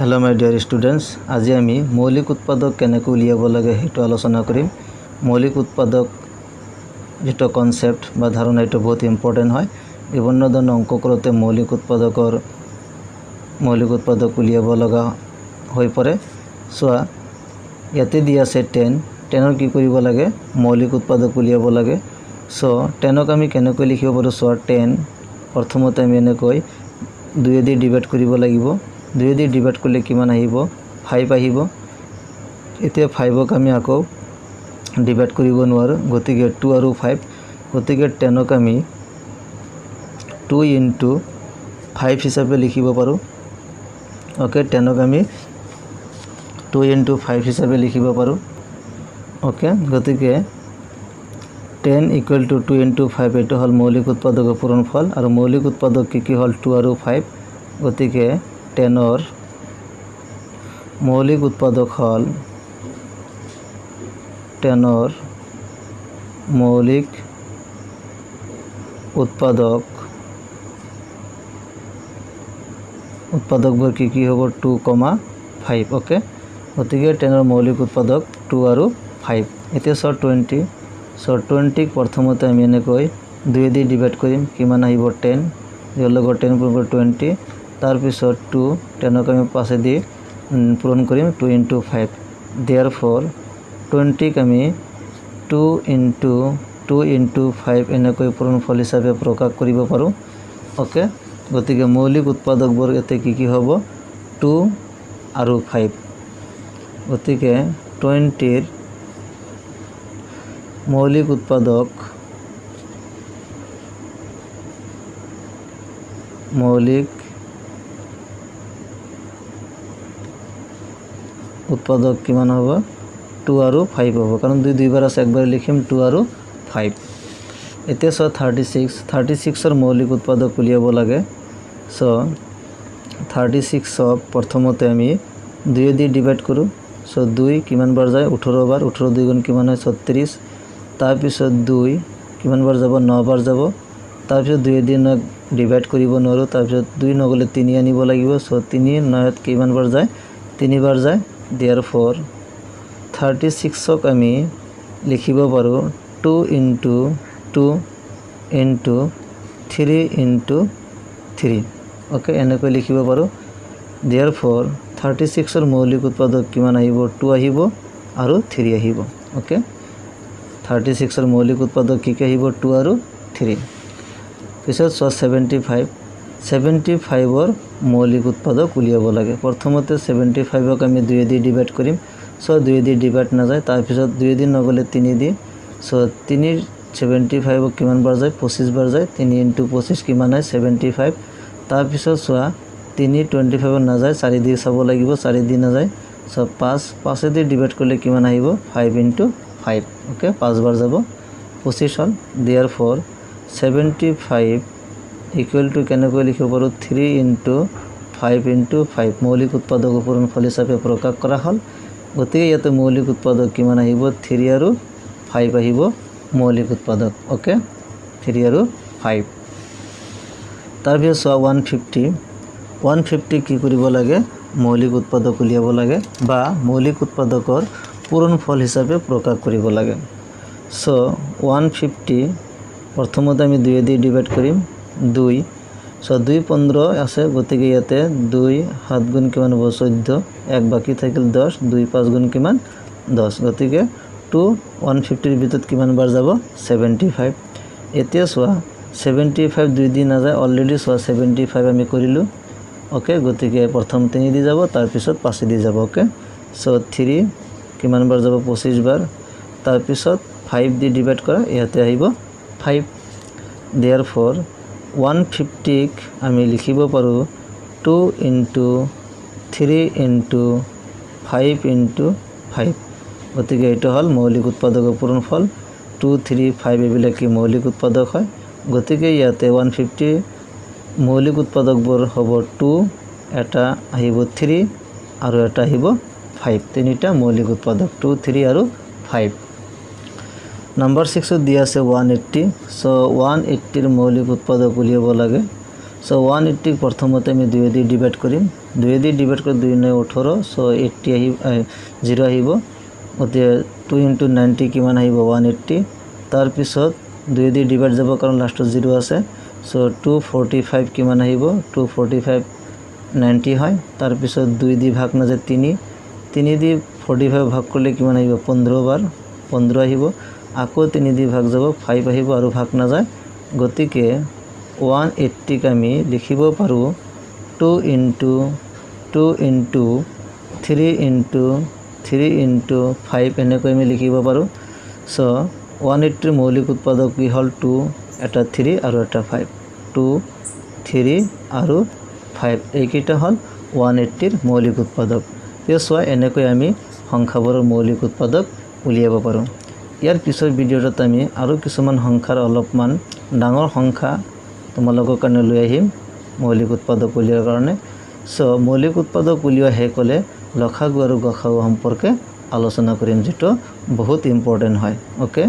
Hello মাই dear students আজি আমি মৌলিক উৎপাদক কেনেকৈ উলিয়াব লাগে সেইটো আলোচনা কৰিম। মৌলিক উৎপাদক যিটো কনচেপ্ট বা ধাৰণা, এইটো বহুত ইম্পৰ্টেণ্ট হয়। বিভিন্ন ধৰণৰ অঙ্ক কৰোঁতে মৌলিক উৎপাদকৰ, মৌলিক উৎপাদক উলিয়াব লগা হৈ পৰে। চোৱা, ইয়াতে দি আছে টেন টেনৰ কি কৰিব লাগে? মৌলিক উৎপাদক উলিয়াব লাগে। চ' টেনক আমি কেনেকৈ লিখিব পাৰোঁ? চোৱা টেন প্ৰথমতে আমি এনেকৈ দুয়েদি ডিভাইড কৰিব লাগিব। দুয়েদি ডিভাইড কৰিলে কিমান আহিব ফাইভ আহিব। এতিয়া ফাইভক আমি আকৌ ডিভাইড কৰিব নোৱাৰোঁ। গতিকে টু আৰু ফাইভ গতিকে টেনক আমি টু ইনটু ফাইভ হিচাপে লিখিব পাৰোঁ। অ'কে টেনক আমি টু ইনটু ফাইভ হিচাপে লিখিব পাৰোঁ। অ'কে গতিকে ten equal to two into five এইটো হ'ল মৌলিক উৎপাদকৰ পূৰণফল আৰু মৌলিক উৎপাদক কি কি হ'ল? টু আৰু ফাইভ গতিকে টেনৰ মৌলিক উৎপাদক হ'ল টেনৰ মৌলিক উৎপাদক। উৎপাদকবোৰ কি কি হ'ব? টু কমা ফাইভ অ'কে গতিকে টেনৰ মৌলিক উৎপাদক টু আৰু ফাইভ। এতিয়া চৰ টুৱেণ্টি। চৰ টুৱেণ্টিক প্ৰথমতে আমি এনেকৈ দুয়েদি ডিভাইড কৰিম। কিমান আহিব? টেন। ইয়াৰ লগত টেন পূৰণ টুৱেণ্টি। তাৰপিছত টু টেনক আমি পাঁচেদি পূৰণ কৰিম টু ইনটু ফাইভ দিয়াৰ ফৰ টুৱেণ্টিক আমি two into two into five এনেকৈ পূৰণফল হিচাপে প্ৰকাশ কৰিব পাৰোঁ। অ'কে গতিকে মৌলিক উৎপাদকবোৰ ইয়াতে কি কি হ'ব? টু আৰু ফাইভ গতিকে টুৱেণ্টিৰ মৌলিক উৎপাদক মৌলিক উৎপাদক কিমান হ'ব? টু আৰু ফাইভ হ'ব। কাৰণ দুই দুইবাৰ আছে একবাৰ লিখিম টু আৰু ফাইভ এতিয়া চোৱা থাৰ্টি ছিক্স থাৰ্টি ছিক্সৰ মৌলিক উৎপাদক উলিয়াব লাগে। চ' থাৰ্টি ছিক্সক প্ৰথমতে আমি দুয়েদি ডিভাইড কৰোঁ। চ' দুই কিমান বাৰ যায়? ওঠৰ বাৰ। ওঠৰ দুই গুণ কিমান হয়? ছত্ৰিছ তাৰপিছত দুই কিমান বাৰ যাব? ন বাৰ যাব। তাৰপিছত দুয়েদি ন ডিভাইড কৰিব নোৱাৰোঁ। তাৰপিছত দুই নগ'লে তিনি আনিব লাগিব। চ' তিনি নয়ত কিমান বাৰ যায়? তিনিবাৰ যায়। দিয়াৰ ফৰ থাৰ্টি ছিক্সক আমি লিখিব পাৰোঁ two into two into three into three okay এনেকৈ লিখিব পাৰোঁ। দিয়াৰ ফৰ থাৰ্টি ছিক্সৰ মৌলিক উৎপাদক কিমান আহিব? টু আহিব আৰু থ্ৰী আহিব। অ'কে থাৰ্টি ছিক্সৰ মৌলিক উৎপাদক কি কি আহিব? টু আৰু থ্ৰী পিছত চোৱা ছেভেণ্টি ফাইভ ছেভেণ্টি ফাইভৰ মৌলিক উৎপাদক উলিয়াব লাগে। প্ৰথমতে ছেভেণ্টি ফাইভক আমি দুয়েদি ডিভাইড কৰিম চ' দুয়েদি ডিভাইড নাযায় তাৰপিছত দুয়েদি নগ'লে তিনি দি চ' তিনিৰ ছেভেণ্টি ফাইভক কিমান বাৰ যায়? পঁচিছ বাৰ যায়। তিনি ইনটু পঁচিছ কিমান হয়? ছেভেণ্টি ফাইভ তাৰপিছত চোৱা, তিনি টুৱেণ্টি ফাইভত নাযায়। চাৰি দি চাব লাগিব। চাৰি দি নাযায়। চ' পাঁচ পাঁচেদি ডিভাইড কৰিলে কিমান আহিব? ফাইভ ইনটু ফাইভ অ'কে পাঁচবাৰ যাব। পঁচিছ হ'ল। দিয়াৰ for seventy five equal to কেনেকৈ লিখিব পাৰোঁ? Three into five into five মৌলিক উৎপাদক পূৰণফল হিচাপে প্ৰকাশ কৰা হ'ল। গতিকে ইয়াতে মৌলিক উৎপাদক কিমান আহিব? থ্ৰী আৰু ফাইভ আহিব। মৌলিক উৎপাদক অ'কে থ্ৰী আৰু ফাইভ তাৰপিছত চোৱা ওৱান ফিফটি ওৱান ফিফটি কি কৰিব লাগে? মৌলিক উৎপাদক উলিয়াব লাগে বা মৌলিক উৎপাদকৰ পূৰণফল হিচাপে প্ৰকাশ কৰিব লাগে। চ' ওৱান ফিফটি প্ৰথমতে আমি দুয়েদি ডিভাইড কৰিম। দুই। চ' দুই পোন্ধৰ আছে গতিকে ইয়াতে দুই সাত গুণ কিমান হ'ব? চৈধ্য। এক বাকী থাকিল দহ দুই পাঁচ গুণ কিমান? দহ। গতিকে টু ওৱান ফিফটিৰ ভিতৰত কিমান বাৰ যাব? ছেভেণ্টি ফাইভ এতিয়া চোৱা ছেভেণ্টি ফাইভ দুই দি নাযায় অলৰেডি চোৱা ছেভেণ্টি ফাইভ আমি কৰিলোঁ। অ'কে গতিকে প্ৰথম তিনি দি যাব তাৰপিছত পাঁচি দি যাব অ'কে চ' থ্ৰী কিমান বাৰ যাব? পঁচিছ বাৰ। তাৰপিছত ফাইভ দি ডিভাইড কৰা ইয়াতে আহিব ফাইভ দিয়াৰ ফৰ ওৱান ফিফটিক আমি লিখিব পাৰোঁ two into three into five into five গতিকে এইটো হ'ল মৌলিক উৎপাদকৰ পূৰণফল। টু থ্ৰী ফাইভ এইবিলাক কি মৌলিক উৎপাদক হয়? গতিকে ইয়াতে ওৱান ফিফটি মৌলিক উৎপাদকবোৰ হ'ব টু এটা আহিব থ্ৰী আৰু এটা আহিব ফাইভ তিনিটা মৌলিক উৎপাদক টু থ্ৰী আৰু ফাইভ নাম্বাৰ ছিক্সত দিয়া আছে ওৱান এইট্টি চ' ওৱান এইট্টিৰ মৌলিক উৎপাদক উলিয়াব লাগে। চ' ওৱান এইট্টিক প্ৰথমতে আমি দুয়েদি ডিভাইড কৰিম। দুয়েদি ডিভাইড কৰি দুই ন ওঠৰ চ' এইট্টি আহিব জিৰ' আহিব। গতিকে টু ইণ্টু নাইণ্টি কিমান আহিব? ওৱান এইট্টি তাৰপিছত দুয়েদি ডিভাইড যাব কাৰণ লাষ্টত জিৰ' আছে। চ' টু ফৰ্টি ফাইভ কিমান আহিব? টু ফৰ্টি ফাইভ নাইণ্টি হয়। তাৰপিছত দুই দি ভাগ নাযায় তিনি। তিনি দি ফৰ্টি ফাইভ ভাগ কৰিলে কিমান আহিব? পোন্ধৰ বাৰ। পোন্ধৰ আহিব। আকৌ তিনি দি ভাগ যাব ফাইভ আহিব আৰু ভাগ নাযায়। গতিকে ওৱান এইট্টিক আমি লিখিব পাৰোঁ two into two into three into three into five এনেকৈ আমি লিখিব পাৰোঁ। চ' ওৱান এইট্টিৰ মৌলিক উৎপাদক কি হ'ল? টু এটা থ্ৰী আৰু এটা ফাইভ। টু থ্ৰী আৰু ফাইভ এইকেইটা হ'ল ওৱান এইট্টিৰ মৌলিক উৎপাদক। এতিয়া চোৱা এনেকৈ আমি সংখ্যাবোৰৰ মৌলিক উৎপাদক উলিয়াব পাৰোঁ। ইয়াৰ পিছৰ ভিডিঅ'টোত আমি আৰু কিছুমান সংখ্যাৰ অলপমান ডাঙৰ সংখ্যা তোমালোকৰ কাৰণে লৈ আহিম মৌলিক উৎপাদক উলিওৱাৰ কাৰণে। চ' মৌলিক উৎপাদক উলিওৱা শেষ হ'লে লখাগু আৰু গসাগু সম্পৰ্কে আলোচনা কৰিম যিটো বহুত ইম্পৰ্টেণ্ট হয় অ'কে